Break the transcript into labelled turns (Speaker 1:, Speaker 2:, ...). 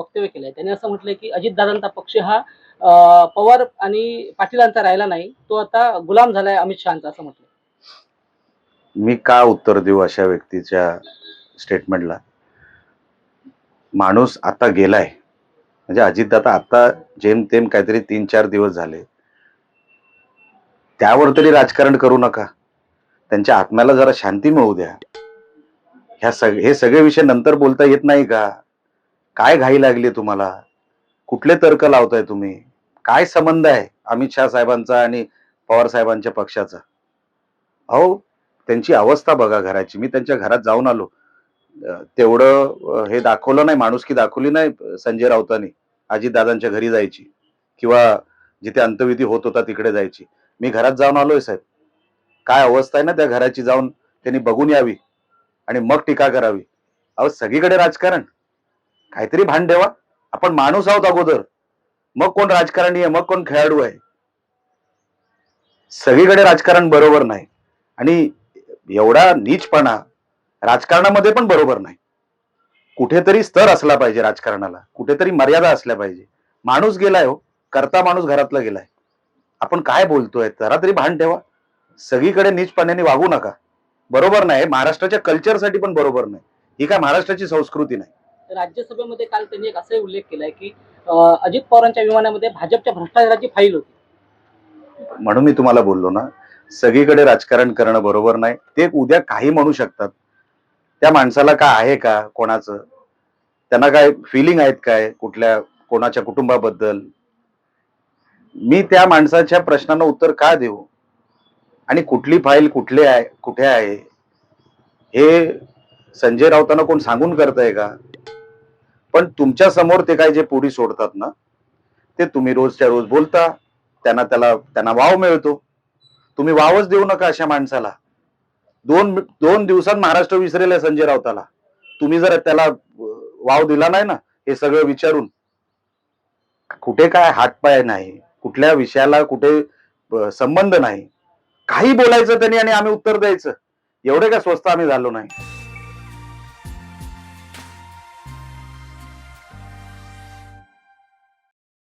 Speaker 1: वक्तव्य केलंय. त्यांनी असं म्हटलंय की अजितदादांचा पक्ष हा पवार आणि पाटीलांचा राहिला नाही तो आता गुलाम झालाय अमित शहाचा असं म्हटलं
Speaker 2: मी का उत्तर देऊ अशा व्यक्तीच्या स्टेटमेंटला माणूस आता गेलाय. म्हणजे अजितदादा आता जेमतेम काहीतरी तीन चार दिवस झाले. त्यावर तरी राजकारण करू नका. त्यांच्या आत्म्याला जरा शांती मिळू द्या. ह्या सग हे सगळे विषय नंतर बोलता येत नाही का? काय घाई लागली तुम्हाला? कुठले तर्क लावताय तुम्ही? काय संबंध आहे अमित शहा साहेबांचा आणि पवार साहेबांच्या पक्षाचा? अहो त्यांची अवस्था बघा घराची. मी त्यांच्या घरात जाऊन आलो. तेवढं हे दाखवलं नाही माणुसकी दाखवली नाही संजय राऊतांनी अजितदादांच्या घरी जायची किंवा जिथे अंतविधी होत होता तिकडे जायची. मी घरात जाऊन आलोय साहेब. काय अवस्था आहे ना त्या घराची जाऊन त्यांनी बघून यावी आणि मग टीका करावी. अहो सगळीकडे राजकारण. काहीतरी भान ठेवा. आपण माणूस आहोत अगोदर. मग कोण राजकारणी आहे मग कोण खेळाडू आहे? सगळीकडे राजकारण बरोबर नाही. आणि एवढा नीचपणा राजकारणामध्ये पण बरोबर नाही. कुठेतरी स्तर असला पाहिजे राजकारणाला. कुठेतरी मर्यादा असल्या पाहिजे. माणूस गेलाय हो. करता माणूस घरातला गेलाय. आपण काय बोलतोय? जरा तरी भान ठेवा. सगळीकडे नीचपणाने वागू नका. बरोबर नाही. महाराष्ट्राच्या कल्चरसाठी पण बरोबर नाही. ही काय महाराष्ट्राची संस्कृती नाही.
Speaker 1: राज्यसभेमध्ये काल त्यांनी एक असाही उल्लेख केलाय की अजित पवारांच्या विमानामध्ये भाजपच्या भ्रष्टाचाराची फाईल होती.
Speaker 2: म्हणून मी तुम्हाला बोललो ना सगळीकडे राजकारण करणं बरोबर नाही. ते उद्या काही म्हणू शकतात. त्या माणसाला काय आहे का कोणाचं? त्यांना काय फिलिंग आहेत काय कुठल्या कोणाच्या कुटुंबाबद्दल? मी त्या माणसाच्या प्रश्नांना उत्तर का देऊ? आणि कुठली फाईल कुठली आहे कुठे आहे? हे संजय राऊतांना कोण सांगून करताय का? पण तुमच्यासमोर ते काय जे पोरी सोडतात ना ते तुम्ही रोजच्या रोज बोलता त्यांना त्याला त्यांना वाव मिळतो. तुम्ही वावच देऊ नका अशा माणसाला. दोन दोन दिवसात महाराष्ट्र विसरेल आहे संजय राऊताला. तुम्ही जर त्याला वाव दिला नाही ना हे सगळं विचारून. कुठे काय हातपाय नाही कुठल्या विषयाला कुठे संबंध नाही. काही बोलायचं त्यांनी आणि आम्ही उत्तर द्यायचं. एवढे काय स्वस्त आम्ही झालो नाही?